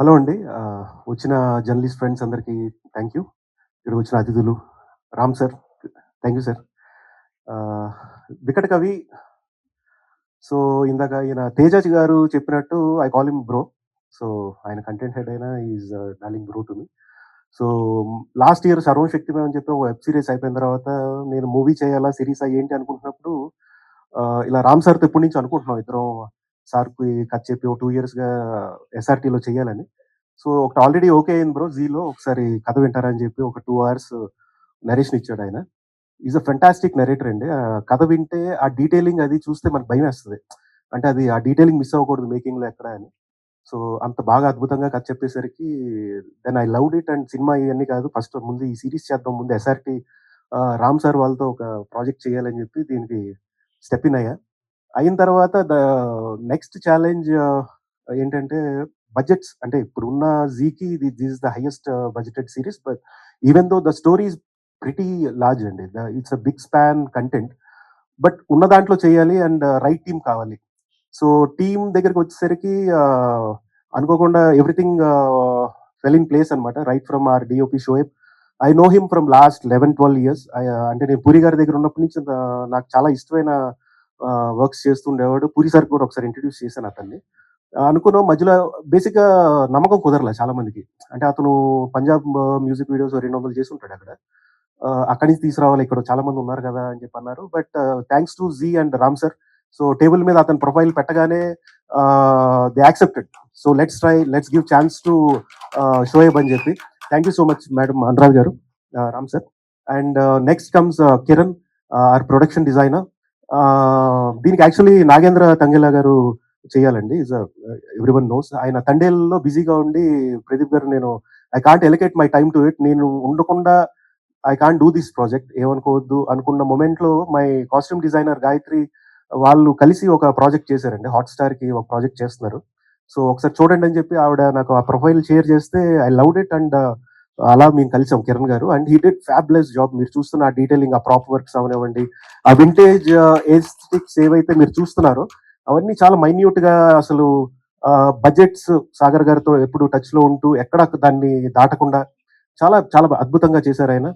Hello అండి. వచ్చిన journalist friends అందరికీ థ్యాంక్ యూ. ఇక్కడ వచ్చిన అతిథులు, Ram sir thank you sir. వికట కవి సో, ఇందాక ఈయన తేజాజ్ గారు చెప్పినట్టు I call him bro. So, ఆయన కంటెంట్ హెడ్ అయినా is darling bro to me. So, last year సర్వశక్తి అని చెప్పి ఒక వెబ్ సిరీస్ అయిపోయిన తర్వాత నేను మూవీ చేయాలా, సిరీస్ ఏంటి అనుకుంటున్నప్పుడు ఇలా రామ్ సార్‌తో ఎప్పటి నుంచి అనుకుంటున్నాం ఇద్దరం సార్కు కట్ చెప్పి ఒక టూ ఇయర్స్‌గా ఎస్ఆర్‌టీలో చేయాలని. సో, ఒకటి ఆల్రెడీ ఓకే అయింది బ్రో 'జీలో' ఒకసారి కథ వింటారా అని చెప్పి ఒక టూ అవర్స్ నరేషన్ ఇచ్చాడు ఆయన. ఈజ్ అ ఫెంటాస్టిక్ నెరేటర్ అండి. కథ వింటే ఆ డీటెయిలింగ్ అది చూస్తే మనకు భయమేస్తది. అంటే అది ఆ డీటెయిలింగ్ మిస్ అవ్వకూడదు మేకింగ్‌లో ఎక్కడ అని. సో, అంత బాగా అద్భుతంగా కథ చెప్పేసరికి then I loved it and cinema ఇవన్నీ కాదు. ఫస్ట్ ముందు ఈ సిరీస్ చేద్దాం. ముందు ఎస్ఆర్‌టీ రామ్ సార్ వాళ్ళతో ఒక ప్రాజెక్ట్ చేయాలని చెప్పి దీనికి స్టెప్ ఇన్ అయ్యా. అయిన తర్వాత ద నెక్స్ట్ ఛాలెంజ్ ఏంటంటే బడ్జెట్స్ అంటే ఇప్పుడున్న 'జీకి' the this is the highest budgeted series but even though the story is pretty large అండి. The it's a big span content. But ఉన్న దాంట్లో చేయాలి అండ్ రైట్ టీమ్ కావాలి. సో, టీమ్ దగ్గరికి వచ్చేసరికి అనుకోకుండా everything ah, fell in place అన్నమాట. Right from our DOP Shoaib. I know him from last 11, 12 years. అంటే నేను పూరి గారి దగ్గర ఉన్నప్పటి నుంచి నాకు చాలా ఇష్టమైన వర్క్స్ చేస్తుండేవాడు. పూరి సార్ కూడా ఒకసారి ఇంట్రడ్యూస్ చేశాను అతన్ని. అనుకున్నాం మధ్యలో బేసిక్‌గా నమ్మకం కుదరలే చాలా మందికి. అంటే అతను పంజాబ్ మ్యూజిక్ వీడియోస్ 200 చేసి ఉంటాడు అక్కడ. అక్కడి నుంచి తీసుకురావాలి ఇక్కడ చాలా మంది ఉన్నారు కదా! అని చెప్పి అన్నారు. But thanks to 'Zee' and Ram sir. So, table మీద అతని ప్రొఫైల్ పెట్టగానే they accepted. So, let's try let's give chance to Shoaib అని చెప్పి. Thank you so much madam Anurag గారు, Ram sir. And next comes Kiran our production designer. దీనికి actually Nagendra Tangela గారు చేయాలండి. Is a everyone knows. ఆయన తండేల్లో బిజీగా ఉండి ప్రదీప్ గారు నేను I can't allocate my time to it. నేను ఉండకుండా I can't do this project ఏమనుకోవద్దు అనుకున్న మొమెంట్‌లో మై కాస్ట్యూమ్ డిజైనర్ గాయత్రి వాళ్ళు కలిసి ఒక ప్రాజెక్ట్ చేశారండి. హాట్‌స్టార్‌కి ఒక ప్రాజెక్ట్ చేస్తున్నారు. సో, ఒకసారి చూడండి అని చెప్పి ఆవిడ నాకు ఆ ప్రొఫైల్ షేర్ చేస్తే ఐ లవ్ ఇట్ అండ్ అలా మేము కలిసాం కిరణ్ గారు. And he did fabulous job. మీరు చూస్తున్న ఆ డీటెయిలింగ్ ఆ ప్రాప్ వర్క్స్ అవనివ్వండి, ఆ వింటేజ్ ఏస్టిక్స్ ఏవైతే మీరు చూస్తున్నారో అవన్నీ చాలా మైన్యూట్గా అసలు బడ్జెట్స్ సాగర్ గారితో ఎప్పుడు టచ్లో ఉంటూ ఎక్కడ దాన్ని దాటకుండా చాలా చాలా అద్భుతంగా చేశారు ఆయన